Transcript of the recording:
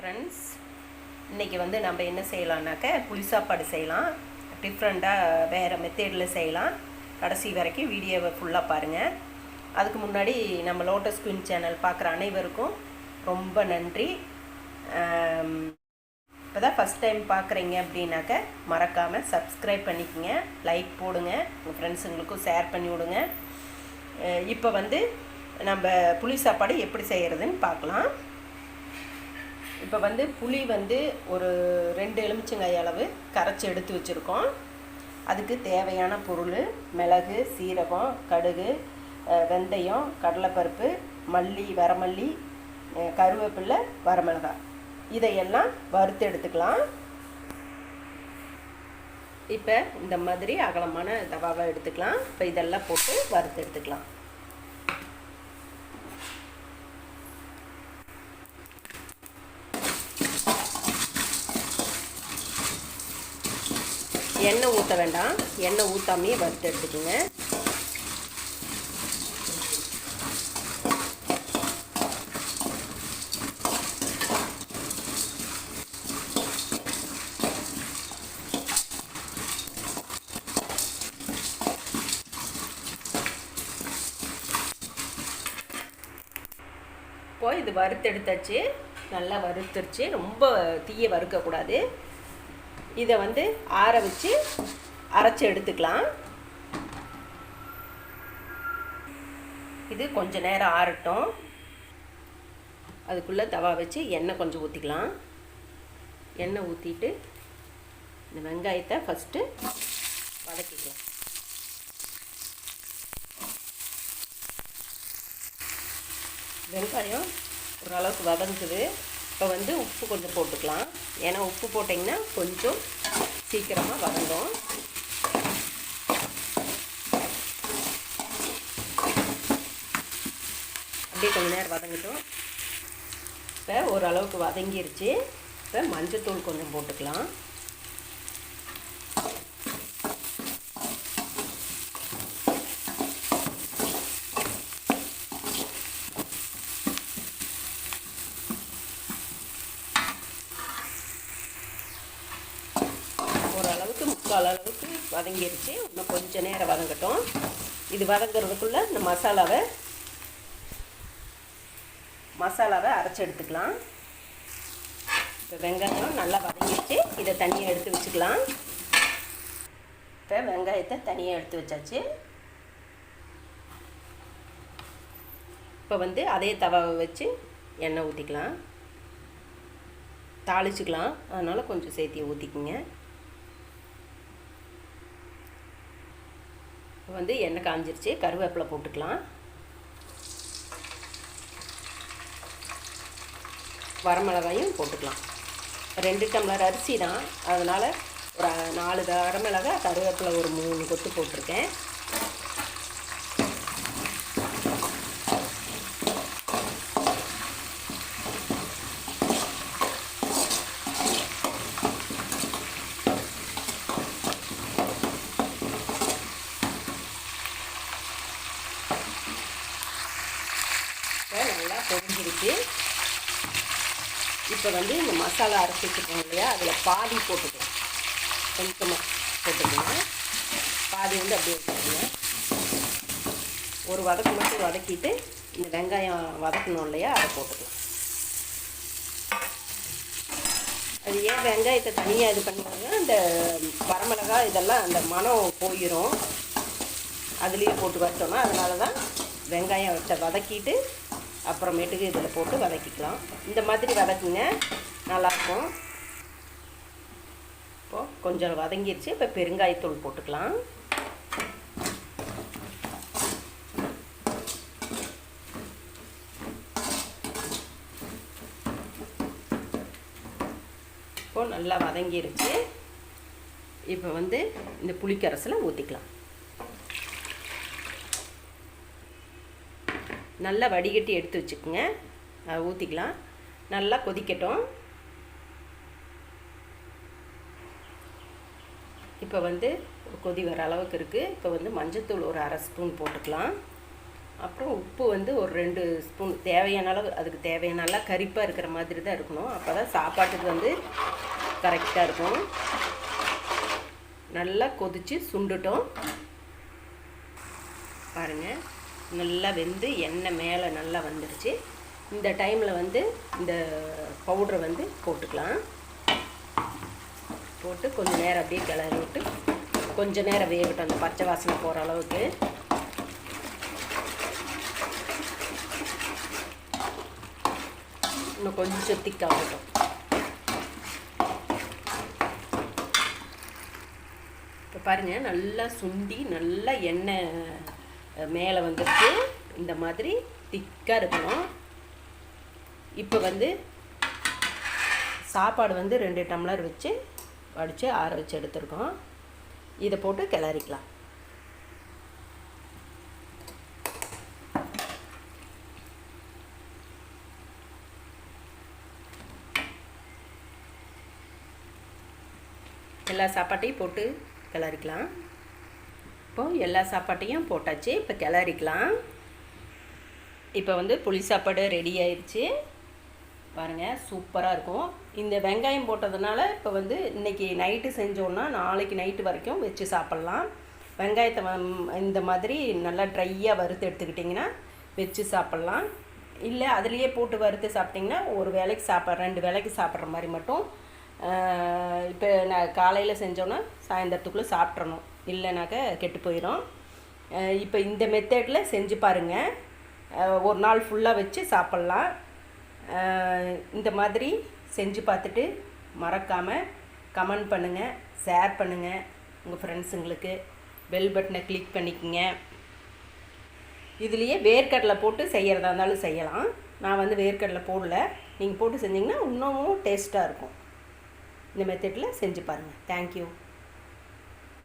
Friends இன்றைக்கி வந்து நம்ம என்ன செய்யலாம்னாக்க புளி சாப்பாடு செய்யலாம். டிஃப்ரெண்ட்டாக வேறு மெத்தேடில் செய்யலாம். கடைசி வரைக்கும் வீடியோவை ஃபுல்லாக பாருங்கள் அதுக்கு முன்னாடி நம்ம லோட்டஸ் குயின் சேனல் பார்க்குற அனைவருக்கும் ரொம்ப நன்றி. இப்போ தான் ஃபஸ்ட் டைம் பார்க்குறீங்க அப்படின்னாக்க மறக்காமல் சப்ஸ்கிரைப் பண்ணிக்கோங்க. லைக் போடுங்க. உங்கள் ஃப்ரெண்ட்ஸுங்களுக்கும் ஷேர் பண்ணி விடுங்க. இப்போ வந்து நம்ம புளி சாப்பாடு எப்படி செய்கிறதுன்னு பார்க்கலாம். இப்போ வந்து புளி வந்து ஒரு ரெண்டு எலுமிச்சங்காய் அளவு கரைச்சி எடுத்து வச்சுருக்கோம். அதுக்கு தேவையான பொருள் மிளகு சீரகம் கடுகு வெந்தயம் கடலைப்பருப்பு மல்லி வரமல்லி அஹ் வரமிளகாய். இதையெல்லாம் வறுத்து எடுத்துக்கலாம். இப்போ இந்த மாதிரி அகலமான தவாவை எடுத்துக்கலாம். இப்போ இதெல்லாம் போட்டு வறுத்து எடுத்துக்கலாம். எண்ணெய் ஊற்ற வேண்டாம். எண்ணெய் ஊற்றாமையே வறுத்து எடுத்துக்கோங்க. இப்போ இது வறுத்தெடுத்தாச்சு. நல்லா வறுத்துருச்சு. ரொம்ப தீய வறுக்கக்கூடாது. இதை வந்து ஆற வச்சு அரைச்சி எடுத்துக்கலாம். இது கொஞ்ச நேரம் ஆறட்டும். அதுக்குள்ளே தவா வச்சு எண்ணெய் கொஞ்சம் ஊற்றிக்கலாம் எண்ணெய் ஊற்றிட்டு இந்த வெங்காயத்தை ஃபஸ்ட்டு வதக்கிக்கலாம். வெங்காயம் ஓரளவுக்கு வதங்குது. இப்போ வந்து உப்பு கொஞ்சம் போட்டுக்கலாம். ஏன்னா உப்பு போட்டிங்கன்னா கொஞ்சம் சீக்கிரமாக வதங்கும். அப்படியே கொஞ்ச நேரம் வதங்கட்டும். இப்போ ஓரளவுக்கு வதங்கிருச்சு. இப்போ மஞ்சத்தூள் கொஞ்சம் போட்டுக்கலாம் ஓரளவுக்கு முக்கால் அளவுக்கு வதங்கிருச்சு. இன்னும் கொஞ்சம் நேரம் வதங்கட்டும். இது வதங்குறதுக்குள்ளே இந்த மசாலாவை மசாலாவை அரைச்சி எடுத்துக்கலாம். இப்போ வெங்காயம் நல்லா வதங்கிடுச்சு இதை தனியாக எடுத்து வச்சுக்கலாம். இப்போ வெங்காயத்தை தனியாக எடுத்து வச்சாச்சு. இப்போ வந்து அதே தவாவை வச்சு எண்ணெய் ஊற்றிக்கலாம் தாளிச்சுக்கலாம். அதனால் கொஞ்சம் சேர்த்தி ஊற்றிக்கிங்க இப்போ வந்து எண்ணெய் காஞ்சிருச்சு கருவேப்பிலை போட்டுக்கலாம். வரமிளகாயும் போட்டுக்கலாம். ரெண்டு டம்ளர் அரிசி தான் அதனால் ஒரு நாலு வரமிளகா கருவேப்பிலை ஒரு மூணு கொத்து போட்டிருக்கேன் இப்போ நல்லா பொரிஞ்சிருச்சு இப்போ வந்து இந்த மசாலா அரைச்சி வச்சுருக்கோம் இல்லையா அதில் பாதி போட்டுக்கலாம் கொஞ்சமாக போட்டுக்கலாம் பாதி வந்து அப்படியே வச்சுக்கோங்க ஒரு வதக்கு மட்டும் வதக்கிட்டு இந்த வெங்காயம் வதக்கணும் இல்லையா அதை போட்டுக்கலாம். அது ஏன் வெங்காயத்தை தனியாக இது பண்ணுவாங்க அந்த வரமிளகா இதெல்லாம் அந்த மனம் போயிடும் அதுலேயே போட்டு வச்சோம்னா அதனால தான் வெங்காயம் வச்ச வதக்கிட்டு அப்புறமேட்டுக்கு இதில் போட்டு வதக்கிக்கலாம். இந்த மாதிரி வதக்குங்க நல்லாயிருக்கும். இப்போது கொஞ்சம் வதங்கிடுச்சு இப்போ பெருங்காயத்தூள் போட்டுக்கலாம். இப்போது நல்லா வதங்கிருச்சு. இப்போ வந்து இந்த புளிக்கரசில் ஊற்றிக்கலாம் நல்லா வடிகட்டி எடுத்து வச்சுக்கோங்க. அதை ஊற்றிக்கலாம் நல்லா கொதிக்கட்டும். இப்போ வந்து கொதி வர அளவுக்கு இருக்குது இப்போ வந்து மஞ்சத்தூள் ஒரு அரை ஸ்பூன் போட்டுக்கலாம். அப்புறம் உப்பு வந்து ஒரு ரெண்டு ஸ்பூன். தேவையான அளவு அதுக்கு தேவையான அளவு கரிப்பாக இருக்கிற மாதிரி தான் இருக்கணும். அப்போ தான் சாப்பாட்டுக்கு வந்து கரெக்டாக இருக்கும். நல்லா கொதித்து சுண்டுட்டோம். பாருங்கள் நல்லா வெந்து எண்ணெய் மேலே நல்லா வந்துடுச்சு இந்த டைமில் வந்து இந்த பவுடரை வந்து போட்டுக்கலாம். போட்டு கொஞ்சம் நேரம் அப்படியே கிளறி விட்டு கொஞ்சம் நேரம் வேகட்டும். அந்த பச்சை வாசனை போகிற அளவுக்கு. இன்னும் கொஞ்சம் திக்காகட்டும் இப்போ பாருங்கள் நல்லா சுண்டி நல்லா எண்ணெய் மேலே வந்துட்டு இந்த மாதிரி திக்காக இருக்கணும். இப்போ வந்து சாப்பாடு வந்து ரெண்டு டம்ளர் வச்சு வடித்து ஆற வச்சு எடுத்துருக்கோம். இதை போட்டு கிளறிக்கலாம். எல்லா சாப்பாட்டையும் போட்டு கிளறிக்கலாம். இப்போது எல்லா சாப்பாட்டையும் போட்டாச்சு. இப்போ கிளறிக்கலாம். இப்போ வந்து புளி சாப்பாடு ரெடி ஆயிடுச்சு பாருங்கள் சூப்பராக இருக்கும். இந்த வெங்காயம் போட்டதுனால இப்போ வந்து இன்றைக்கி நைட்டு செஞ்சோன்னா நாளைக்கு நைட்டு வரைக்கும் வச்சு சாப்பிட்லாம். வெங்காயத்தை வ- இந்த மாதிரி நல்லா ட்ரையாக வறுத்து எடுத்துக்கிட்டிங்கன்னா வச்சு சாப்பிட்லாம். இல்லை அதுலேயே போட்டு வறுத்து சாப்பிட்டிங்கன்னா ஒரு வேளைக்கு சாப்பிட்ற ரெண்டு வேளைக்கு சாப்பிட்ற மாதிரி மட்டும் இப்போ நான் காலையில் செஞ்சோன்னா சாயந்தரத்துக்குள்ளே சாப்பிட்றணும் இல்லைனாக்க கெட்டு போயிடும் இப்போ இந்த மெத்தடில் செஞ்சு பாருங்கள் ஒரு நாள் ஃபுல்லாக வச்சு சாப்பிட்லாம். இந்த மாதிரி செஞ்சு பார்த்துட்டு மறக்காமல் கமெண்ட் பண்ணுங்கள் ஷேர் பண்ணுங்கள் உங்கள் ஃப்ரெண்ட்ஸுங்களுக்கு பெல் பட்டனை கிளிக் பண்ணிக்கோங்க. இதுலேயே வேர்க்கடலை போட்டு செய்கிறதா இருந்தாலும் செய்யலாம். நான் வந்து வேர்க்கடலை போடல. நீங்கள் போட்டு செஞ்சிங்கன்னா இன்னமும் டேஸ்ட்டாக இருக்கும். இந்த மெத்தடில் செஞ்சு பாருங்கள் தேங்க்யூ